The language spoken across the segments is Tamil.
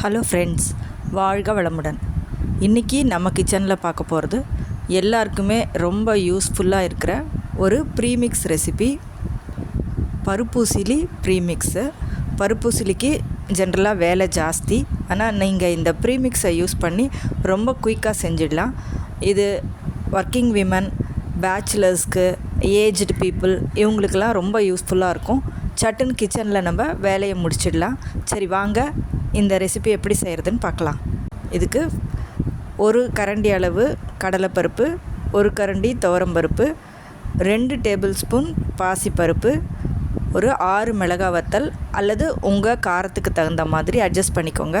ஹலோ ஃப்ரெண்ட்ஸ் வாழ்க வளமுடன். இன்றைக்கி நம்ம கிச்சனில் பார்க்க போகிறது எல்லாருக்குமே ரொம்ப யூஸ்ஃபுல்லாக இருக்கிற ஒரு ப்ரீமிக்ஸ் ரெசிபி பருப்பூசிலி ப்ரீமிக்ஸு பருப்பூசிலிக்கு ஜென்ரலாக வேலை ஜாஸ்தி. ஆனால் நீங்கள் இந்த ப்ரீமிக்ஸை யூஸ் பண்ணி ரொம்ப குயிக்காக செஞ்சிடலாம். இது ஒர்க்கிங் விமன் பேச்சுலர்ஸ்க்கு ஏஜ்டு பீப்புள் இவங்களுக்கெல்லாம் ரொம்ப யூஸ்ஃபுல்லாக இருக்கும். சட்டுன்னு கிச்சனில் நம்ம வேலையை முடிச்சிடலாம். சரி வாங்க. இந்த ரெசிபி எப்படி செய்கிறதுன்னு பார்க்கலாம். இதுக்கு ஒரு கரண்டி அளவு கடலைப்பருப்பு ஒரு கரண்டி துவரம்பருப்பு ரெண்டு டேபிள் ஸ்பூன் பாசிப்பருப்பு ஒரு ஆறு மிளகா வத்தல் அல்லது உங்கள் காரத்துக்கு தகுந்த மாதிரி அட்ஜஸ்ட் பண்ணிக்கோங்க.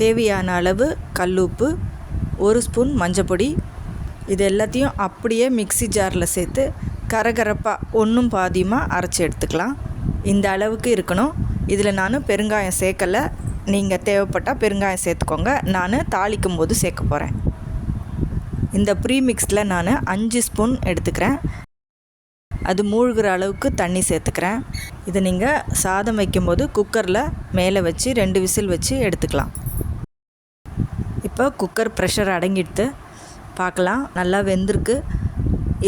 தேவையான அளவு கல்லுப்பு ஒரு ஸ்பூன் மஞ்சப்பொடி இது எல்லாத்தையும் அப்படியே மிக்ஸி ஜாரில் சேர்த்து கரகரப்பாக ஒன்றும் பாதியமாக அரைச்சி எடுத்துக்கலாம். இந்த அளவுக்கு இருக்கணும். இதில் நான் பெருங்காயம் சேர்க்கலை. நீங்கள் தேவைப்பட்டால் பெருங்காயம் சேர்த்துக்கோங்க. நான் தாளிக்கும் போது சேர்க்க போகிறேன் இந்த ப்ரீமிக்ஸில் நான் அஞ்சு ஸ்பூன் எடுத்துக்கிறேன். அது மூழ்கிற அளவுக்கு தண்ணி சேர்த்துக்கிறேன். இதை நீங்கள் சாதம் வைக்கும்போது குக்கரில் மேலே வச்சு ரெண்டு விசில் வச்சு எடுத்துக்கலாம். இப்போ குக்கர் ப்ரெஷர் அடங்கிடுத்து பார்க்கலாம் நல்லா வெந்திருக்கு.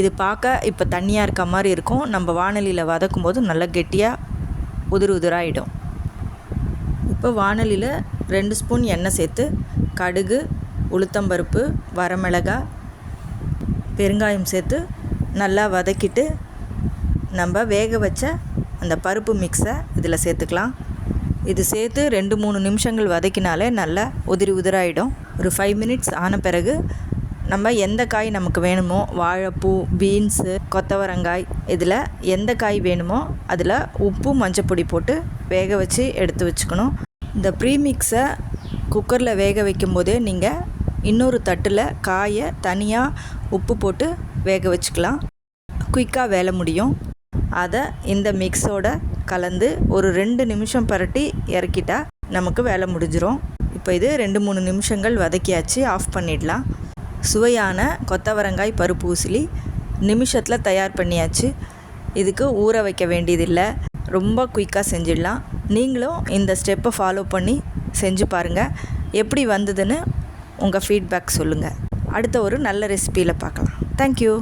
இது பார்க்க இப்போ தண்ணியாக இருக்க மாதிரி இருக்கும். நம்ம வானலியில் வதக்கும் போது நல்லா கெட்டியாக உதிர் உதிராகிடும் இப்போ வானலியில் ரெண்டு ஸ்பூன் எண்ணெய் சேர்த்து கடுகு உளுத்தம்பருப்பு வரமிளகா பெருங்காயம் சேர்த்து நல்லா வதக்கிட்டு நம்ம வேக வச்ச அந்த பருப்பு மிக்ஸை இதில் சேர்த்துக்கலாம். இது சேர்த்து ரெண்டு மூணு நிமிஷங்கள் வதக்கினாலே நல்லா உதிரி உதிராயிடும். ஒரு ஃபைவ் மினிட்ஸ் ஆன பிறகு நம்ம எந்த காய் நமக்கு வேணுமோ வாழைப்பூ பீன்ஸு கொத்தவரங்காய் இதில் எந்த காய் வேணுமோ அதில் உப்பு மஞ்சப்பொடி போட்டு வேக வச்சு எடுத்து வச்சுக்கணும். இந்த ப்ரீமிக்ஸை குக்கரில் வேக வைக்கும் போதே நீங்கள் இன்னொரு தட்டில் காயை தனியாக உப்பு போட்டு வேக வச்சுக்கலாம். குயிக்காக வேலை முடியும். அதை இந்த மிக்ஸோட கலந்து ஒரு ரெண்டு நிமிஷம் பரட்டி இறக்கிட்டா நமக்கு வேலை முடிஞ்சிரும். இப்போ இது ரெண்டு மூணு நிமிஷங்கள் வதக்கியாச்சு ஆஃப் பண்ணிடலாம். சுவையான கொத்தவரங்காய் பருப்பு ஊசிலி நிமிஷத்தில் தயார் பண்ணியாச்சு. இதுக்கு ஊற வைக்க வேண்டியதில்லை. ரொம்ப குயிக்காக செஞ்சிடலாம். நீங்களும் இந்த ஸ்டெப்பை ஃபாலோ பண்ணி செஞ்சு பாருங்கள் எப்படி வந்ததுன்னு உங்கள் ஃபீட்பேக் சொல்லுங்கள் அடுத்த ஒரு நல்ல ரெசிப்பியில் பார்க்கலாம். தேங்க்யூ